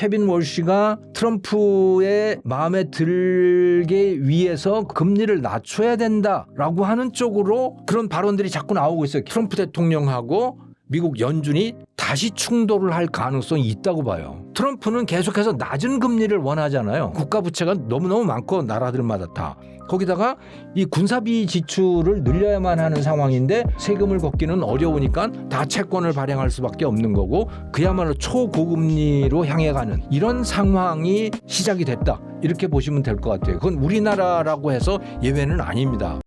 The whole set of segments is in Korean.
케빈 월시가 트럼프의 마음에 들게 위해서 금리를 낮춰야 된다라고 하는 쪽으로 그런 발언들이 자꾸 나오고 있어요. 트럼프 대통령하고 미국 연준이 다시 충돌을 할 가능성이 있다고 봐요. 트럼프는 계속해서 낮은 금리를 원하잖아요. 국가 부채가 너무너무 많고 나라들마다 다. 거기다가 이 군사비 지출을 늘려야만 하는 상황인데 세금을 걷기는 어려우니까 다 채권을 발행할 수밖에 없는 거고 그야말로 초고금리로 향해 가는 이런 상황이 시작이 됐다. 이렇게 보시면 될 것 같아요. 그건 우리나라라고 해서 예외는 아닙니다.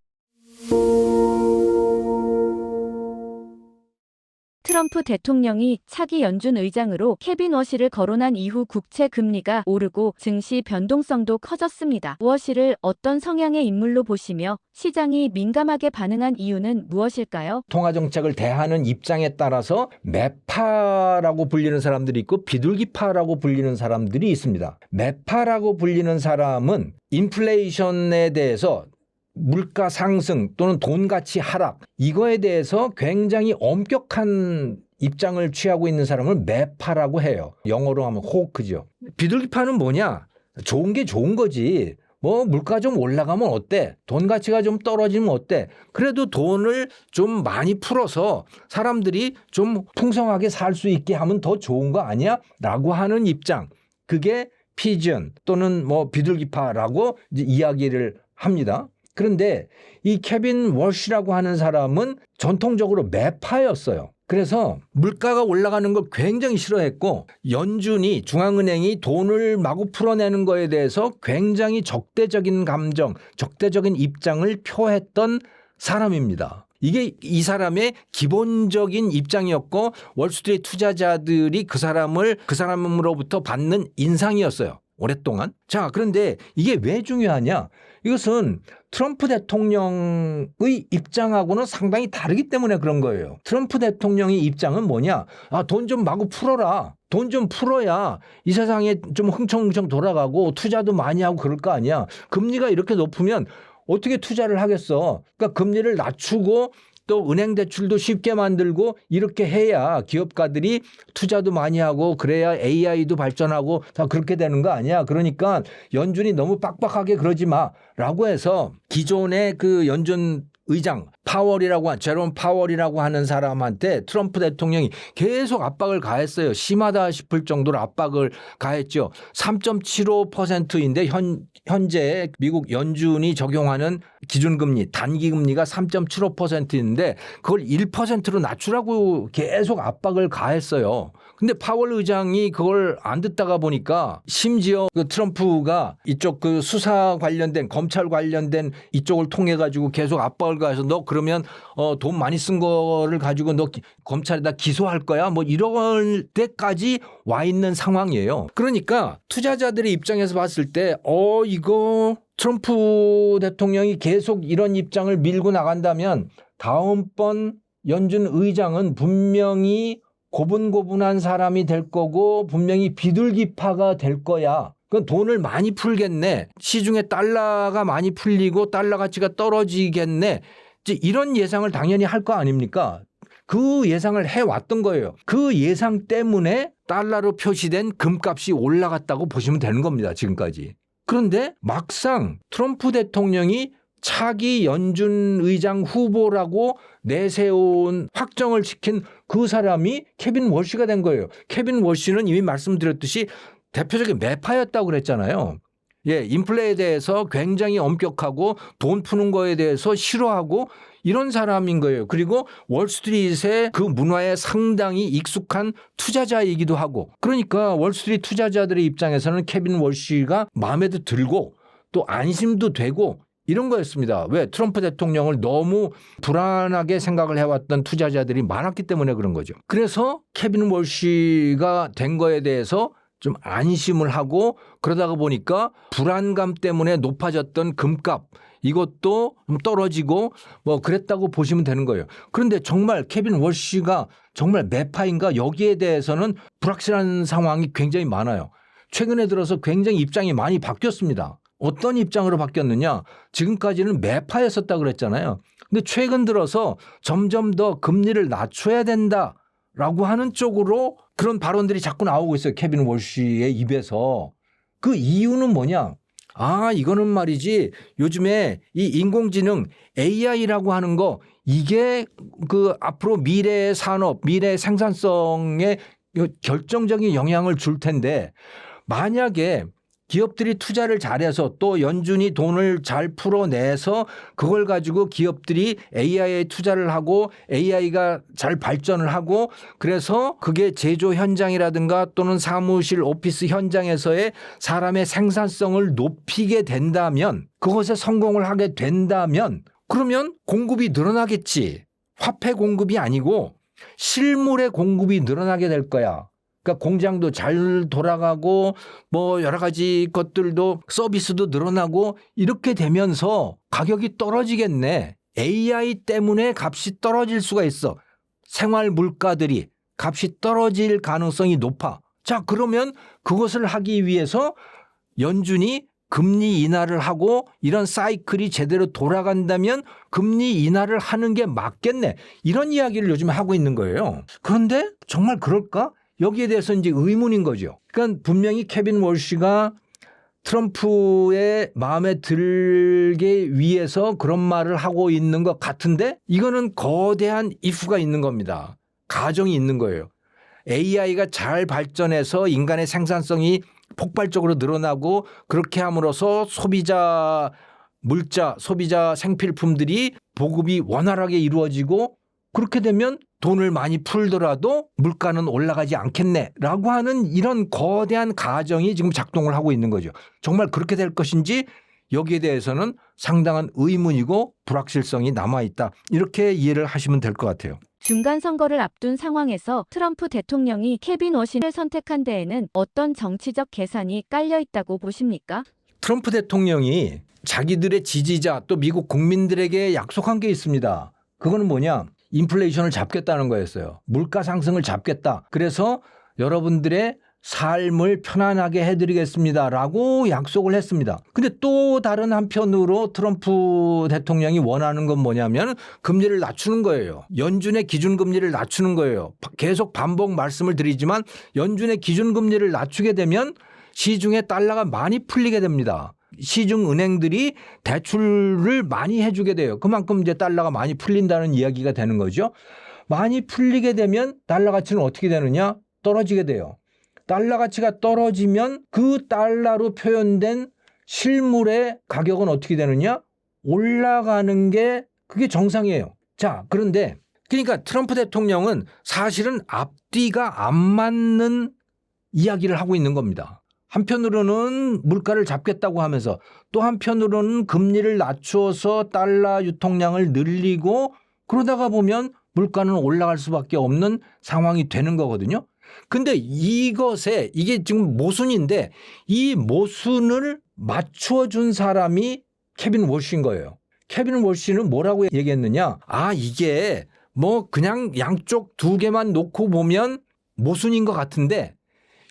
트럼프 대통령이 차기 연준 의장으로 케빈 워시를 거론한 이후 국채 금리가 오르고 증시 변동성도 커졌습니다. 워시를 어떤 성향의 인물로 보시며 시장이 민감하게 반응한 이유는 무엇일까요? 통화 정책을 대하는 입장에 따라서 매파라고 불리는 사람들이 있고 비둘기파라고 불리는 사람들이 있습니다. 매파라고 불리는 사람은 인플레이션에 대해서 물가 상승 또는 돈 가치 하락 이거에 대해서 굉장히 엄격한 입장을 취하고 있는 사람을 매파라고 해요. 영어로 하면 호크죠. 비둘기파는 뭐냐? 좋은 게 좋은 거지. 뭐 물가 좀 올라가면 어때? 돈 가치가 좀 떨어지면 어때? 그래도 돈을 좀 많이 풀어서 사람들이 좀 풍성하게 살 수 있게 하면 더 좋은 거 아니야? 라고 하는 입장. 그게 피전 또는 뭐 비둘기파라고 이야기를 합니다. 그런데 이 케빈 월시라고 하는 사람은 전통적으로 매파였어요. 그래서 물가가 올라가는 걸 굉장히 싫어했고 연준이 중앙은행이 돈을 마구 풀어내는 거에 대해서 굉장히 적대적인 감정, 적대적인 입장을 표했던 사람입니다. 이게 이 사람의 기본적인 입장이었고 월스트리트 투자자들이 그 사람을 그 사람으로부터 받는 인상이었어요. 오랫동안. 자, 그런데 이게 왜 중요하냐? 이것은 트럼프 대통령의 입장하고는 상당히 다르기 때문에 그런 거예요. 트럼프 대통령의 입장은 뭐냐? 아, 돈 좀 마구 풀어라. 돈 좀 풀어야 이 세상에 좀 흥청흥청 돌아가고 투자도 많이 하고 그럴 거 아니야. 금리가 이렇게 높으면 어떻게 투자를 하겠어? 그러니까 금리를 낮추고 또 은행 대출도 쉽게 만들고 이렇게 해야 기업가들이 투자도 많이 하고 그래야 AI도 발전하고 다 그렇게 되는 거 아니야. 그러니까 연준이 너무 빡빡하게 그러지 마라고 해서 기존의 그 연준 의장 파월이라고 한 제롬 파월이라고 하는 사람한테 트럼프 대통령이 계속 압박을 가했어요. 심하다 싶을 정도로 압박을 가했죠. 3.75%인데 현 현재 미국 연준이 적용하는 기준금리 단기금리가 3.75%인데 그걸 1%로 낮추라고 계속 압박을 가했어요. 근데 파월 의장이 그걸 안 듣다가 보니까 심지어 그 트럼프가 이쪽 그 수사 관련된 검찰 관련된 이쪽을 통해 가지고 계속 압박을 가해서 너 그러면 어 돈 많이 쓴 거를 가지고 너 기- 검찰에다 기소할 거야 뭐 이럴 때까지 와 있는 상황이에요. 그러니까 투자자들의 입장에서 봤을 때 어 이거 트럼프 대통령이 계속 이런 입장을 밀고 나간다면 다음번 연준 의장은 분명히 고분고분한 사람이 될 거고 분명히 비둘기파가 될 거야. 그 돈을 많이 풀겠네. 시중에 달러가 많이 풀리고 달러 가치가 떨어지겠네. 이런 예상을 당연히 할 거 아닙니까? 그 예상을 해왔던 거예요. 그 예상 때문에 달러로 표시된 금값이 올라갔다고 보시면 되는 겁니다. 지금까지. 그런데 막상 트럼프 대통령이 차기 연준 의장 후보라고 내세운 확정을 시킨 그 사람이 케빈 월시가 된 거예요. 케빈 월시는 이미 말씀드렸듯이 대표적인 매파였다고 그랬잖아요. 예, 인플레에 대해서 굉장히 엄격하고 돈 푸는 거에 대해서 싫어하고 이런 사람인 거예요. 그리고 월스트리트의 그 문화에 상당히 익숙한 투자자이기도 하고 그러니까 월스트리트 투자자들의 입장에서는 케빈 월시가 마음에도 들고 또 안심도 되고 이런 거였습니다. 왜 트럼프 대통령을 너무 불안하게 생각을 해왔던 투자자들이 많았기 때문에 그런 거죠. 그래서 케빈 월시가 된 거에 대해서 좀 안심을 하고 그러다가 보니까 불안감 때문에 높아졌던 금값 이것도 좀 떨어지고 뭐 그랬다고 보시면 되는 거예요. 그런데 정말 케빈 월시가 정말 매파인가 여기에 대해서는 불확실한 상황이 굉장히 많아요. 최근에 들어서 굉장히 입장이 많이 바뀌었습니다. 어떤 입장으로 바뀌었느냐? 지금까지는 매파였었다 그랬잖아요. 근데 최근 들어서 점점 더 금리를 낮춰야 된다. 라고 하는 쪽으로 그런 발언들이 자꾸 나오고 있어요. 케빈 월시의 입에서. 그 이유는 뭐냐? 아, 이거는 말이지. 요즘에 이 인공지능 AI라고 하는 거 이게 그 앞으로 미래 산업, 미래 생산성에 결정적인 영향을 줄 텐데 만약에 기업들이 투자를 잘해서 또 연준이 돈을 잘 풀어내서 그걸 가지고 기업들이 AI에 투자를 하고 AI가 잘 발전을 하고 그래서 그게 제조 현장이라든가 또는 사무실 오피스 현장에서의 사람의 생산성을 높이게 된다면 그것에 성공을 하게 된다면 그러면 공급이 늘어나겠지. 화폐 공급이 아니고 실물의 공급이 늘어나게 될 거야. 그러니까 공장도 잘 돌아가고 뭐 여러 가지 것들도 서비스도 늘어나고 이렇게 되면서 가격이 떨어지겠네. AI 때문에 값이 떨어질 수가 있어. 생활 물가들이 값이 떨어질 가능성이 높아. 자, 그러면 그것을 하기 위해서 연준이 금리 인하를 하고 이런 사이클이 제대로 돌아간다면 금리 인하를 하는 게 맞겠네. 이런 이야기를 요즘 하고 있는 거예요. 그런데 정말 그럴까? 여기에 대해서 이제 의문인 거죠. 그러니까 분명히 케빈 월시가 트럼프의 마음에 들게 위해서 그런 말을 하고 있는 것 같은데 이거는 거대한 이프가 있는 겁니다. 가정이 있는 거예요. AI가 잘 발전해서 인간의 생산성이 폭발적으로 늘어나고 그렇게 함으로써 소비자 물자, 소비자 생필품들이 보급이 원활하게 이루어지고 그렇게 되면 돈을 많이 풀더라도 물가는 올라가지 않겠네라고 하는 이런 거대한 가정이 지금 작동을 하고 있는 거죠. 정말 그렇게 될 것인지 여기에 대해서는 상당한 의문이고 불확실성이 남아 있다. 이렇게 이해를 하시면 될 것 같아요. 중간 선거를 앞둔 상황에서 트럼프 대통령이 케빈 워신을 선택한 데에는 어떤 정치적 계산이 깔려 있다고 보십니까? 트럼프 대통령이 자기들의 지지자 또 미국 국민들에게 약속한 게 있습니다. 그거는 뭐냐? 인플레이션을 잡겠다는 거였어요. 물가 상승을 잡겠다. 그래서 여러분들의 삶을 편안하게 해드리겠습니다 라고 약속을 했습니다. 근데 또 다른 한편으로 트럼프 대통령이 원하는 건 뭐냐면 금리를 낮추는 거예요. 연준의 기준금리를 낮추는 거예요. 계속 반복 말씀을 드리지만 연준의 기준금리를 낮추게 되면 시중에 달러가 많이 풀리게 됩니다. 시중 은행들이 대출을 많이 해주게 돼요. 그만큼 이제 달러가 많이 풀린다는 이야기가 되는 거죠. 많이 풀리게 되면 달러 가치는 어떻게 되느냐? 떨어지게 돼요. 달러 가치가 떨어지면 그 달러로 표현된 실물의 가격은 어떻게 되느냐? 올라가는 게 그게 정상이에요. 자, 그런데 그러니까 트럼프 대통령은 사실은 앞뒤가 안 맞는 이야기를 하고 있는 겁니다. 한편으로는 물가를 잡겠다고 하면서 또 한편으로는 금리를 낮추어서 달러 유통량을 늘리고 그러다가 보면 물가는 올라갈 수밖에 없는 상황이 되는 거거든요. 근데 이것에 이게 지금 모순인데 이 모순을 맞추어 준 사람이 케빈 월시인 거예요. 케빈 월시는 뭐라고 얘기했느냐? 아, 이게 뭐 그냥 양쪽 두 개만 놓고 보면 모순인 것 같은데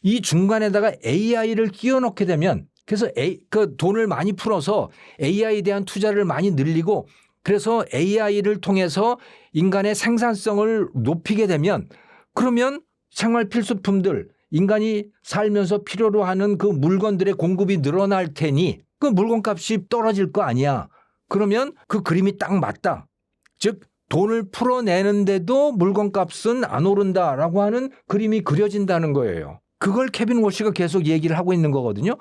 이 중간에다가 AI를 끼워 넣게 되면 그래서 A, 그 돈을 많이 풀어서 AI에 대한 투자를 많이 늘리고 그래서 AI를 통해서 인간의 생산성을 높이게 되면 그러면 생활 필수품들 인간이 살면서 필요로 하는 그 물건들의 공급이 늘어날 테니 그 물건값이 떨어질 거 아니야. 그러면 그 그림이 딱 맞다. 즉 돈을 풀어내는데도 물건값은 안 오른다라고 하는 그림이 그려진다는 거예요. 그걸 케빈 워시가 계속 얘기를 하고 있는 거거든요.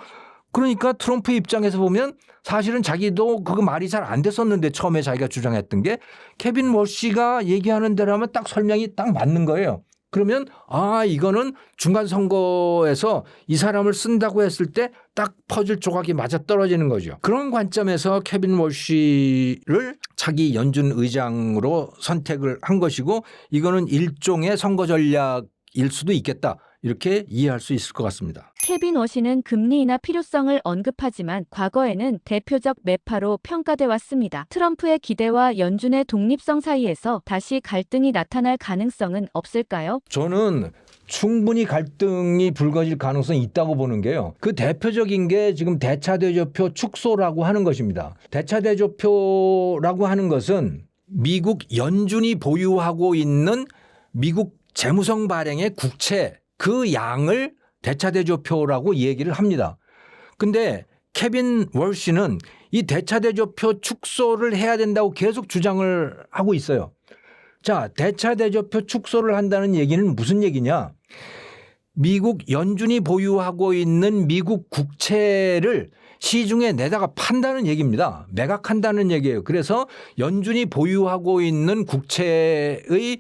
그러니까 트럼프 입장에서 보면 사실은 자기도 그거 말이 잘 안 됐었는데 처음에 자기가 주장했던 게 케빈 워시가 얘기하는 대로 하면 딱 설명이 딱 맞는 거예요. 그러면 아 이거는 중간 선거에서 이 사람을 쓴다고 했을 때 딱 퍼즐 조각이 맞아 떨어지는 거죠. 그런 관점에서 케빈 월시를 차기 연준 의장으로 선택을 한 것이고 이거는 일종의 선거 전략일 수도 있겠다. 이렇게 이해할 수 있을 것 같습니다. 케빈 워시는 금리 인하 필요성을 언급하지만 과거에는 대표적 매파로 평가돼 왔습니다. 트럼프의 기대와 연준의 독립성 사이에서 다시 갈등이 나타날 가능성은 없을까요? 저는 충분히 갈등이 불거질 가능성이 있다고 보는 게요. 그 대표적인 게 지금 대차대조표 축소라고 하는 것입니다. 대차대조표라고 하는 것은 미국 연준이 보유하고 있는 미국 재무성 발행의 국채 그 양을 대차대조표라고 얘기를 합니다. 근데 케빈 월시는 이 대차대조표 축소를 해야 된다고 계속 주장을 하고 있어요. 자, 대차대조표 축소를 한다는 얘기는 무슨 얘기냐? 미국 연준이 보유하고 있는 미국 국채를 시중에 내다가 판다는 얘기입니다. 매각한다는 얘기예요. 그래서 연준이 보유하고 있는 국채의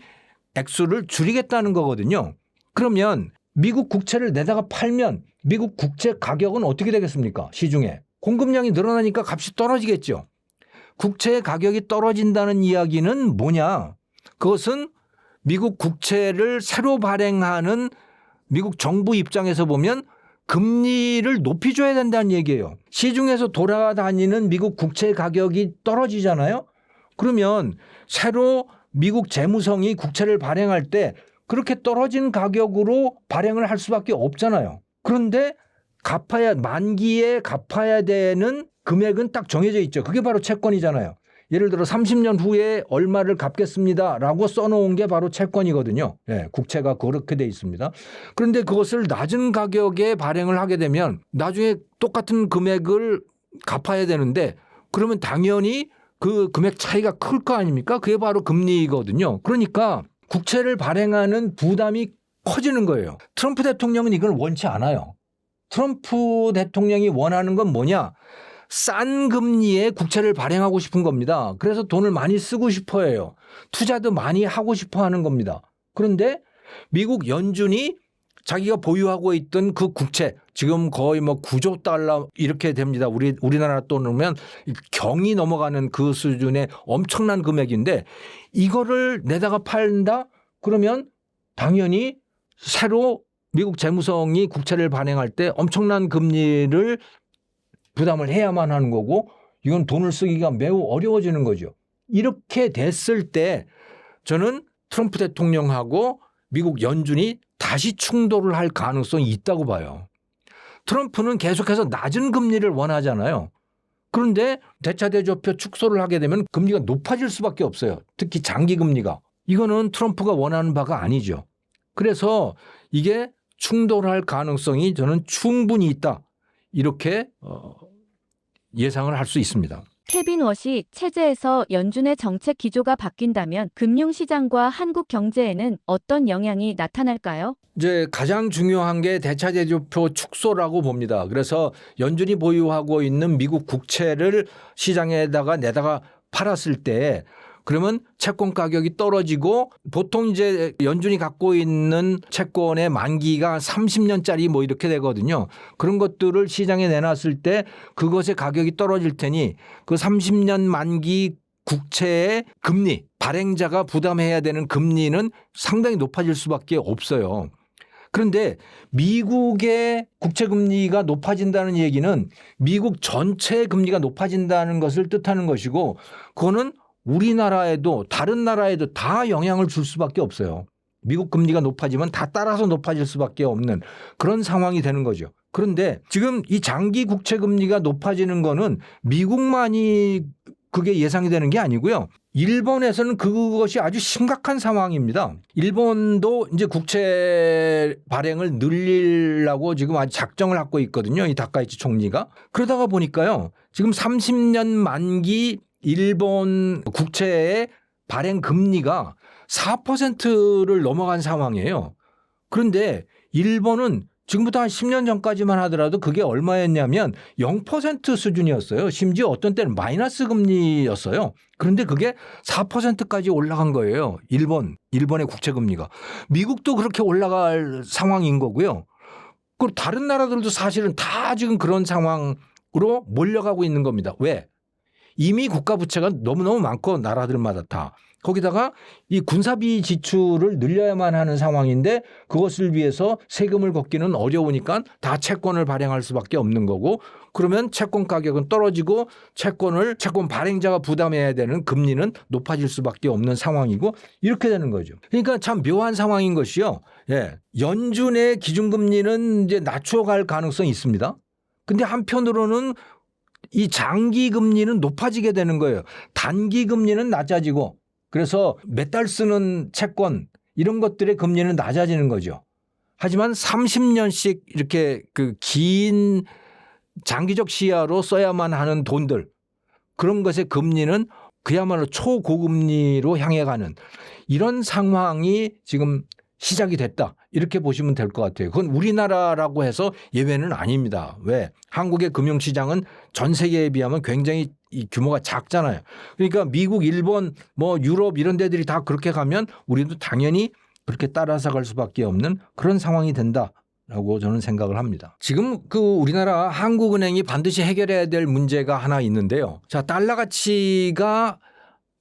액수를 줄이겠다는 거거든요. 그러면 미국 국채를 내다가 팔면 미국 국채 가격은 어떻게 되겠습니까? 시중에. 공급량이 늘어나니까 값이 떨어지겠죠. 국채의 가격이 떨어진다는 이야기는 뭐냐? 그것은 미국 국채를 새로 발행하는 미국 정부 입장에서 보면 금리를 높이 줘야 된다는 얘기예요. 시중에서 돌아다니는 미국 국채 가격이 떨어지잖아요. 그러면 새로 미국 재무성이 국채를 발행할 때 그렇게 떨어진 가격으로 발행을 할 수밖에 없잖아요. 그런데 갚아야 만기에 갚아야 되는 금액은 딱 정해져 있죠. 그게 바로 채권이잖아요. 예를 들어 30년 후에 얼마를 갚겠습니다라고 써놓은 게 바로 채권이거든요. 예, 국채가 그렇게 돼 있습니다. 그런데 그것을 낮은 가격에 발행을 하게 되면 나중에 똑같은 금액을 갚아야 되는데 그러면 당연히 그 금액 차이가 클 거 아닙니까? 그게 바로 금리거든요. 그러니까 국채를 발행하는 부담이 커지는 거예요. 트럼프 대통령은 이걸 원치 않아요. 트럼프 대통령이 원하는 건 뭐냐? 싼 금리에 국채를 발행하고 싶은 겁니다. 그래서 돈을 많이 쓰고 싶어 해요. 투자도 많이 하고 싶어 하는 겁니다. 그런데 미국 연준이 자기가 보유하고 있던 그 국채 지금 거의 뭐 9조 달러 이렇게 됩니다. 우리 우리나라 돈으로면 경이 넘어가는 그 수준의 엄청난 금액인데 이거를 내다가 팔다 그러면 당연히 새로 미국 재무성이 국채를 발행할 때 엄청난 금리를 부담을 해야만 하는 거고 이건 돈을 쓰기가 매우 어려워지는 거죠. 이렇게 됐을 때 저는 트럼프 대통령하고 미국 연준이 다시 충돌을 할 가능성이 있다고 봐요. 트럼프는 계속해서 낮은 금리를 원하잖아요. 그런데 대차대조표 축소를 하게 되면 금리가 높아질 수밖에 없어요. 특히 장기 금리가. 이거는 트럼프가 원하는 바가 아니죠. 그래서 이게 충돌할 가능성이 저는 충분히 있다. 이렇게 어, 예상을 할 수 있습니다. 케빈 워시 체제에서 연준의 정책 기조가 바뀐다면 금융시장과 한국 경제에는 어떤 영향이 나타날까요? 이제 가장 중요한 게 대차대조표 축소라고 봅니다. 그래서 연준이 보유하고 있는 미국 국채를 시장에다가 내다가 팔았을 때 그러면 채권 가격이 떨어지고 보통 이제 연준이 갖고 있는 채권의 만기가 30년짜리 뭐 이렇게 되거든요. 그런 것들을 시장에 내놨을 때 그것의 가격이 떨어질 테니 그 30년 만기 국채의 금리 발행자가 부담해야 되는 금리는 상당히 높아질 수밖에 없어요. 그런데 미국의 국채 금리가 높아진다는 얘기는 미국 전체 금리가 높아진다는 것을 뜻하는 것이고 그거는 우리나라에도 다른 나라에도 다 영향을 줄 수밖에 없어요. 미국 금리가 높아지면 다 따라서 높아질 수밖에 없는 그런 상황이 되는 거죠. 그런데 지금 이 장기 국채 금리가 높아지는 거는 미국만이 그게 예상이 되는 게 아니고요. 일본에서는 그것이 아주 심각한 상황입니다. 일본도 이제 국채 발행을 늘리려고 지금 아주 작정을 하고 있거든요. 이 다카이치 총리가. 그러다가 보니까요. 지금 30년 만기 일본 국채의 발행 금리가 4%를 넘어간 상황이에요. 그런데 일본은 지금부터 한 10년 전까지만 하더라도 그게 얼마였냐면 0% 수준이었어요. 심지어 어떤 때는 마이너스 금리였어요. 그런데 그게 4%까지 올라간 거예요. 일본, 일본의 국채 금리가. 미국도 그렇게 올라갈 상황인 거고요. 그리고 다른 나라들도 사실은 다 지금 그런 상황으로 몰려가고 있는 겁니다. 왜? 이미 국가 부채가 너무너무 많고 나라들마다 다. 거기다가 이 군사비 지출을 늘려야만 하는 상황인데 그것을 위해서 세금을 걷기는 어려우니까 다 채권을 발행할 수밖에 없는 거고 그러면 채권 가격은 떨어지고 채권을 채권 발행자가 부담해야 되는 금리는 높아질 수밖에 없는 상황이고 이렇게 되는 거죠. 그러니까 참 묘한 상황인 것이요. 예. 연준의 기준금리는 이제 낮춰갈 가능성이 있습니다. 근데 한편으로는 이 장기 금리는 높아지게 되는 거예요. 단기 금리는 낮아지고 그래서 몇 달 쓰는 채권 이런 것들의 금리는 낮아지는 거죠. 하지만 30년씩 이렇게 그 긴 장기적 시야로 써야만 하는 돈들 그런 것의 금리는 그야말로 초고금리로 향해 가는 이런 상황이 지금 시작이 됐다. 이렇게 보시면 될 것 같아요. 그건 우리나라라고 해서 예외는 아닙니다. 왜? 한국의 금융시장은 전 세계에 비하면 굉장히 이 규모가 작잖아요. 그러니까 미국, 일본, 뭐 유럽 이런 데들이 다 그렇게 가면 우리도 당연히 그렇게 따라서 갈 수밖에 없는 그런 상황이 된다. 라고 저는 생각을 합니다. 지금 그 우리나라 한국은행이 반드시 해결해야 될 문제가 하나 있는데요. 자, 달러 가치가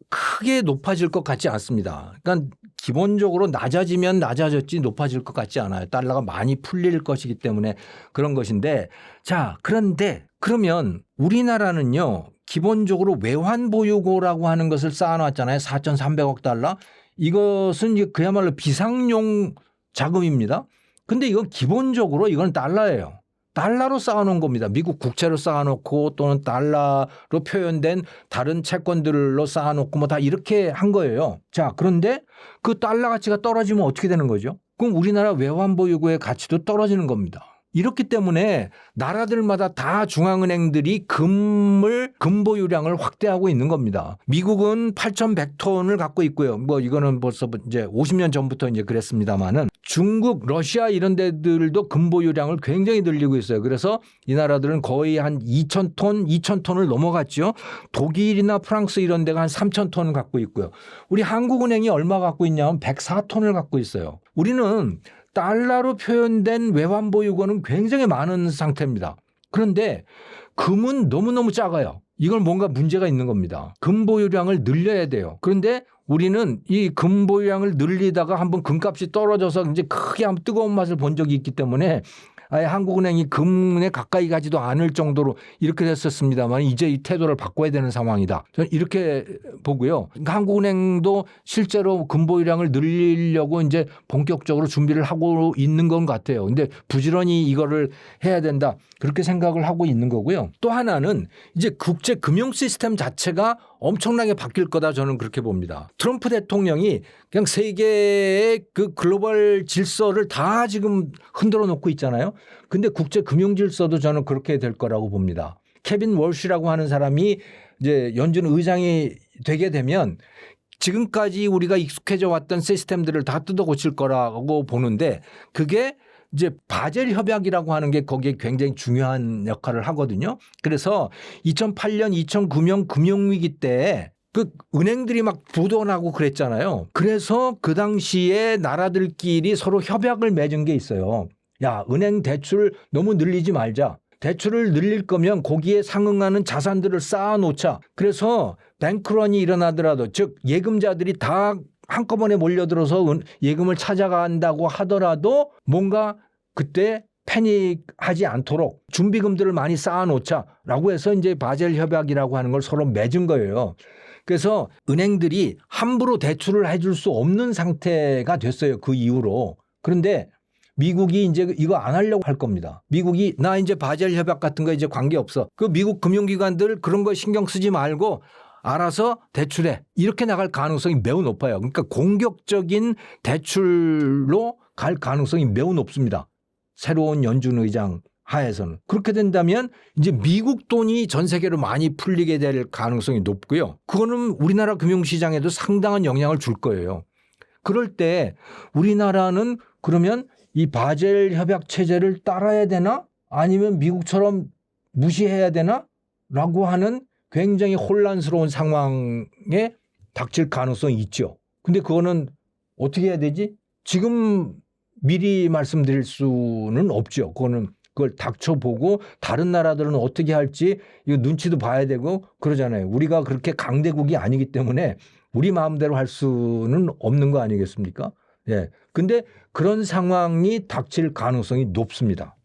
크게 높아질 것 같지 않습니다. 그러니까 기본적으로 낮아지면 낮아졌지 높아질 것 같지 않아요. 달러가 많이 풀릴 것이기 때문에 그런 것인데 자, 그런데 그러면 우리나라는요. 기본적으로 외환 보유고라고 하는 것을 쌓아놨잖아요. 4,300억 달러. 이것은 그야말로 비상용 자금입니다. 근데 이건 기본적으로 이건 달러예요. 달러로 쌓아놓은 겁니다. 미국 국채로 쌓아놓고 또는 달러로 표현된 다른 채권들로 쌓아놓고 뭐 다 이렇게 한 거예요. 자, 그런데 그 달러 가치가 떨어지면 어떻게 되는 거죠? 그럼 우리나라 외환 보유고의 가치도 떨어지는 겁니다. 이렇기 때문에 나라들마다 다 중앙은행들이 금을 금보유량을 확대하고 있는 겁니다. 미국은 8,100톤을 갖고 있고요. 뭐 이거는 벌써 이제 50년 전부터 이제 그랬습니다만은 중국, 러시아 이런 데들도 금보유량을 굉장히 늘리고 있어요. 그래서 이 나라들은 거의 한 2,000톤, 2,000톤을 넘어갔죠. 독일이나 프랑스 이런 데가 한 3,000톤을 갖고 있고요. 우리 한국은행이 얼마 갖고 있냐면 104톤을 갖고 있어요. 우리는 달러로 표현된 외환 보유고는 굉장히 많은 상태입니다. 그런데 금은 너무너무 작아요. 이건 뭔가 문제가 있는 겁니다. 금 보유량을 늘려야 돼요. 그런데 우리는 이 금 보유량을 늘리다가 한번 금값이 떨어져서 이제 크게 한번 뜨거운 맛을 본 적이 있기 때문에 아예 한국은행이 금에 가까이 가지도 않을 정도로 이렇게 됐었습니다만 이제 이 태도를 바꿔야 되는 상황이다. 저는 이렇게 보고요. 그러니까 한국은행도 실제로 금보유량을 늘리려고 이제 본격적으로 준비를 하고 있는 건 같아요. 근데 부지런히 이거를 해야 된다. 그렇게 생각을 하고 있는 거고요. 또 하나는 이제 국제 금융 시스템 자체가 엄청나게 바뀔 거다 저는 그렇게 봅니다. 트럼프 대통령이 그냥 세계의 그 글로벌 질서를 다 지금 흔들어 놓고 있잖아요. 근데 국제 금융 질서도 저는 그렇게 될 거라고 봅니다. 케빈 월시라고 하는 사람이 이제 연준 의장이 되게 되면 지금까지 우리가 익숙해져 왔던 시스템들을 다 뜯어 고칠 거라고 보는데 그게 이제 바젤 협약이라고 하는 게 거기에 굉장히 중요한 역할을 하거든요. 그래서 2008년 2009년 금융위기 때그 은행들이 막 부도나고 그랬잖아요. 그래서 그 당시에 나라들끼리 서로 협약을 맺은 게 있어요. 야, 은행 대출 너무 늘리지 말자. 대출을 늘릴 거면 거기에 상응하는 자산들을 쌓아 놓자. 그래서 뱅크런이 일어나더라도 즉 예금자들이 다 한꺼번에 몰려들어서 은- 예금을 찾아간다고 하더라도 뭔가 그때 패닉하지 않도록 준비금들을 많이 쌓아 놓자라고 해서 이제 바젤 협약이라고 하는 걸 서로 맺은 거예요. 그래서 은행들이 함부로 대출을 해줄 수 없는 상태가 됐어요. 그 이후로. 그런데 미국이 이제 이거 안 하려고 할 겁니다. 미국이 나 이제 바젤 협약 같은 거 이제 관계 없어. 그 미국 금융기관들 그런 거 신경 쓰지 말고 알아서 대출해. 이렇게 나갈 가능성이 매우 높아요. 그러니까 공격적인 대출로 갈 가능성이 매우 높습니다. 새로운 연준 의장 하에서는. 그렇게 된다면 이제 미국 돈이 전 세계로 많이 풀리게 될 가능성이 높고요. 그거는 우리나라 금융시장에도 상당한 영향을 줄 거예요. 그럴 때 우리나라는 그러면 이 바젤 협약 체제를 따라야 되나? 아니면 미국처럼 무시해야 되나? 라고 하는 굉장히 혼란스러운 상황에 닥칠 가능성이 있죠. 근데 그거는 어떻게 해야 되지? 지금 미리 말씀드릴 수는 없죠. 그거는 그걸 닥쳐보고 다른 나라들은 어떻게 할지 이거 눈치도 봐야 되고 그러잖아요. 우리가 그렇게 강대국이 아니기 때문에 우리 마음대로 할 수는 없는 거 아니겠습니까? 예. 근데 그런 상황이 닥칠 가능성이 높습니다.